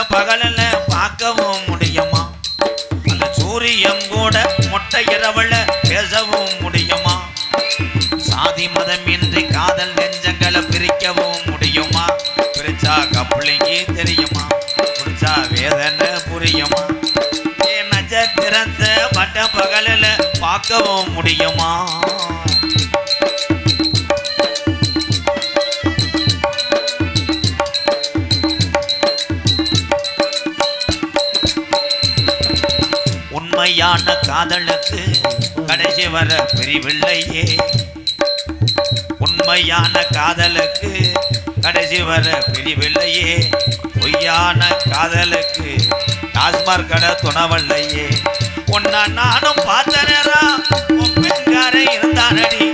பகலில் பார்க்கவும் முடியுமா? அந்த சூரியன் கூட மொட்டை இரவுல பேசவும் முடியுமா? சாதி இன்றி காதல் நெஞ்சங்களை பிரிக்கவும் முடியுமா? பிரிச்சா கப்பிளிக்கு தெரியுமா? பிரிச்சா வேதனை புரியுமா? ஏன் நட்சத்திரத்தை பட்ட பகலில் பார்க்கவும் முடியுமா? உண்மையான காதலுக்கு கடைசி வர பிரிவில்லையே. உண்மையான காதலுக்கு கடைசி வர பிரிவில்லையே. பொய்யான காதலுக்கு டாஸ்மார் கடை துணவல்லையே. உன்னை நானும் பார்த்தனரா உன் பெண்கார இருந்தானடி.